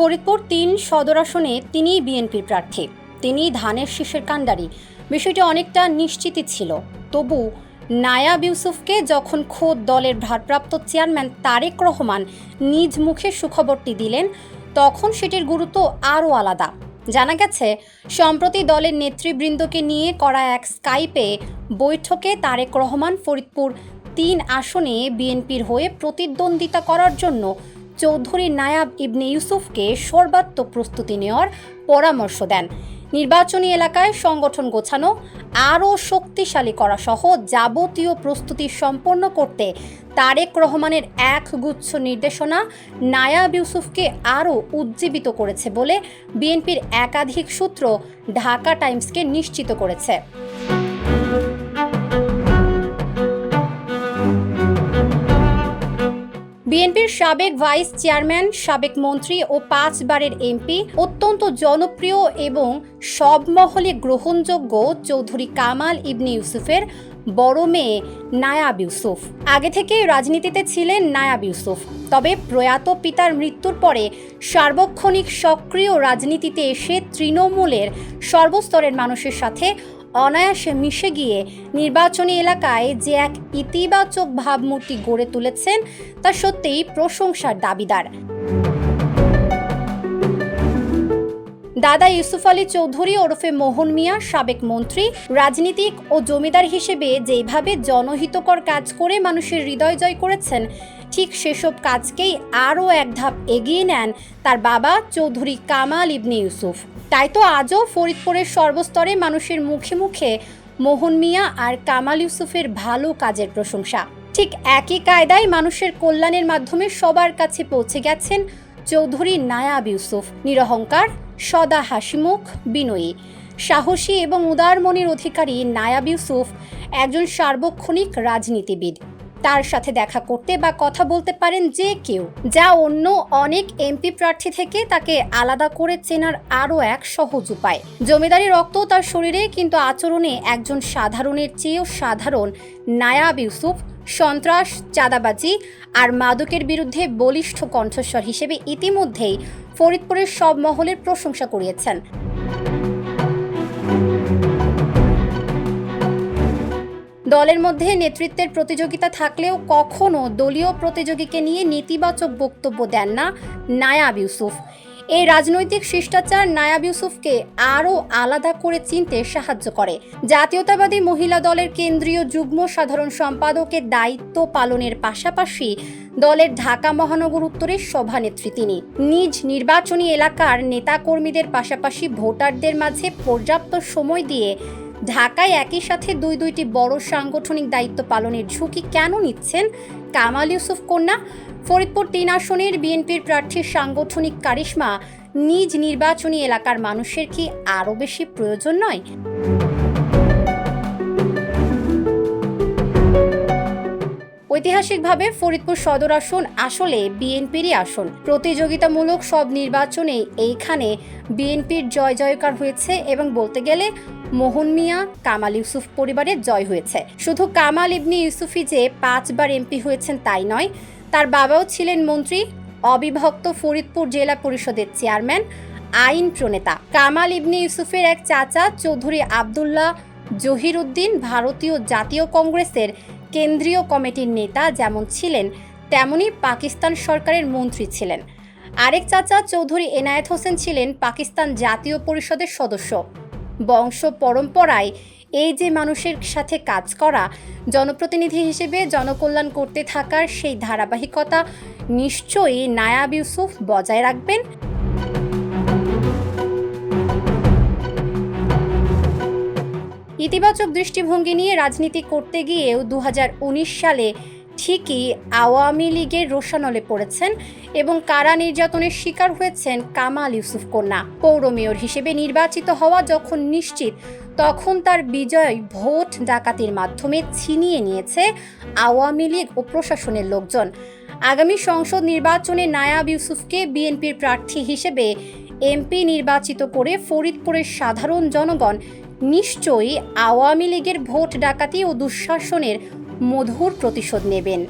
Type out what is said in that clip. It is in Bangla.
ফরিদপুর তিন সদর আসনে তিনিই বিএনপির প্রার্থী। তিনি ধানের শীষের কাণ্ডারি। বিষয়টি অনেকটা নিশ্চিতই ছিল। তবু নায়াব ইউসুফকে যখন খোদ দলের ভারপ্রাপ্ত চেয়ারম্যান তারেক রহমান নিজ মুখে সুখবরটি দিলেন, তখন সেটির গুরুত্ব আরও আলাদা। জানা গেছে, সম্প্রতি দলের নেতৃবৃন্দকে নিয়ে করা এক স্কাইপে বৈঠকে তারেক রহমান ফরিদপুর তিন আসনে বিএনপির হয়ে প্রতিদ্বন্দ্বিতা করার জন্য চৌধুরী নায়াব ইবনে ইউসুফকে সর্বাত্মক প্রস্তুতি নেওয়ার পরামর্শ দেন। নির্বাচনী এলাকায় সংগঠন গোছানো, আরও শক্তিশালী করা সহ যাবতীয় প্রস্তুতি সম্পন্ন করতে তারেক রহমানের এক গুচ্ছ নির্দেশনা নায়াব ইউসুফকে আরও উজ্জীবিত করেছে বলে বিএনপির একাধিক সূত্র ঢাকা টাইমসকে নিশ্চিত করেছে। বিএনপির সাবেক ভাইস চেয়ারম্যান, সাবেক মন্ত্রী ও পাঁচবারের এমপি, অত্যন্ত জনপ্রিয় এবং সব মহলে গ্রহণযোগ্য চৌধুরী কামাল ইবনে ইউসুফের বড় মেয়ে নায়াব ইউসুফ। আগে থেকে রাজনীতিতে ছিলেন নায়াব ইউসুফ, তবে প্রয়াত পিতার মৃত্যুর পরে সার্বক্ষণিক সক্রিয় রাজনীতিতে এসে তৃণমূলের সর্বস্তরের মানুষের সাথে অনায়াসে মিশে গিয়ে নির্বাচনী এলাকায় যে এক ইতিবাচক ভাবমূর্তি গড়ে তুলেছেন, তা সত্যিই প্রশংসার দাবিদার। দাদা ইউসুফ আলী চৌধুরী ওরফে মোহন মিয়া, সাবেক মন্ত্রী, রাজনীতিক ও জমিদার হিসেবে যেভাবে জনহিতকর কাজ করে মানুষের হৃদয় জয় করেছেন, ঠিক সেসব কাজকেই আরও এক ধাপ এগিয়ে নেন তার বাবা চৌধুরী কামাল ইবনে ইউসুফ। তাই তো আজও ফরিদপুরের সর্বস্তরে মানুষের মুখে মুখে মোহন মিয়া আর কামাল ইউসুফের ভালো কাজের প্রশংসা। ঠিক একই কায়দায় মানুষের কল্যাণের মাধ্যমে সবার কাছে পৌঁছে গেছেন চৌধুরী নায়াব ইউসুফ, নিরহংকার, সদা হাসিমুখ, বিনয়ী। সাহসী এবং উদারমনির অধিকারী নায়াব ইউসুফ একজন সার্বক্ষণিক রাজনীতিবিদ। তার সাথে দেখা করতে বা কথা বলতে পারেন যে কেউ। যা অন্য অনেক এমপি প্রার্থী থেকে তাকে আলাদা করে চেনার আরও এক সহজ উপায়। জমিদারি রক্ত তার শরীরে, কিন্তু আচরণে একজন সাধারণের চেয়েও সাধারণ নায়াব ইউসুফ, সন্ত্রাস, চাঁদাবাজি আর মাদকের বিরুদ্ধে বলিষ্ঠ কণ্ঠস্বর হিসেবে ইতিমধ্যেই ফরিদপুরের সব মহলের প্রশংসা করিয়েছেন। দলের মধ্যে নেতৃত্বের প্রতিযোগিতা থাকলেও কখনো দলীয় প্রতিযোগীকে নিয়ে নেতিবাচক বক্তব্য দেন না নায়াব ইউসুফ। এই রাজনৈতিক শিষ্টাচার নায়াব ইউসুফকে আরও আলাদা করে চিনতে সাহায্য করে। জাতীয়তাবাদী মহিলা দলের কেন্দ্রীয় যুগ্ম সাধারণ সম্পাদকের দায়িত্ব পালনের পাশাপাশি দলের ঢাকা মহানগর উত্তরের সভানেত্রী তিনি। নিজ নির্বাচনী এলাকার নেতাকর্মীদের পাশাপাশি ভোটারদের মাঝে পর্যাপ্ত সময় দিয়ে ঢাকায় একই সাথে দুই দুইটি বড় সাংগঠনিক দায়িত্ব পালনের ঝুঁকি কেন নিচ্ছেন কামাল ইউসুফ কন্যা? ফরিদপুর তিন আসনের বিএনপির প্রার্থীর সাংগঠনিক কারিশমা নিজ নির্বাচনী এলাকার মানুষের কি আরও বেশি প্রয়োজন নয়? ঐতিহাসিকভাবে ফরিদপুর সদর আসন আসলে বিএনপিরই আসন। প্রতিযোগিতামূলক সব নির্বাচনে এইখানে বিএনপির জয় জয়কার হয়েছে এবং বলতে গেলে মোহন মিয়া, কামাল ইউসুফ পরিবারের জয় হয়েছে। শুধু কামাল ইবনি ইউসুফি যে পাঁচবার এমপি হয়েছেন তাই নয়, তার বাবাও ছিলেন মন্ত্রী, অবিভক্ত ফরিদপুর জেলা পরিষদের চেয়ারম্যান, আইন প্রণেতা। কামাল ইবনি ইউসুফের এক চাচা, চৌধুরী আবদুল্লাহ জহির উদ্দিন ভারতীয় জাতীয় কংগ্রেসের কেন্দ্রীয় কমিটির নেতা যেমন ছিলেন, তেমনি পাকিস্তান সরকারের মন্ত্রী ছিলেন। আরেক চাচা চৌধুরী এনায়েত হোসেন ছিলেন পাকিস্তান জাতীয় পরিষদের সদস্য। বংশ পরম্পরায় এই যে মানুষের সাথে কাজ করা, জনপ্রতিনিধি হিসেবে জনকল্যাণ করতে থাকার সেই ধারাবাহিকতা নিশ্চয়ই নায়াব ইউসুফ বজায় রাখবেন। ইতিবাচক দৃষ্টিভঙ্গি নিয়ে রাজনীতি করতে গিয়েও দু হাজার উনিশ সালে ঠিকই আওয়ামী লীগের রোশানলে পড়েছেন এবং কারা নির্যাতনের শিকার হয়েছেন কামাল ইউসুফ কন্যা। পৌর মেয়র হিসেবে নির্বাচিত হওয়া যখন নিশ্চিত, তখন তার বিজয় ভোট ডাকাতির মাধ্যমে ছিনিয়ে নিয়েছে আওয়ামী লীগ ও প্রশাসনের লোকজন। আগামী সংসদ নির্বাচনে নায়াব ইউসুফকে বিএনপির প্রার্থী হিসেবে এমপি নির্বাচিত করে ফরিদপুরের সাধারণ জনগণ নিশ্চয়ই আওয়ামী লীগের ভোট ডাকাতি ও দুঃশাসনের মধুর প্রতিশোধ নেবেন।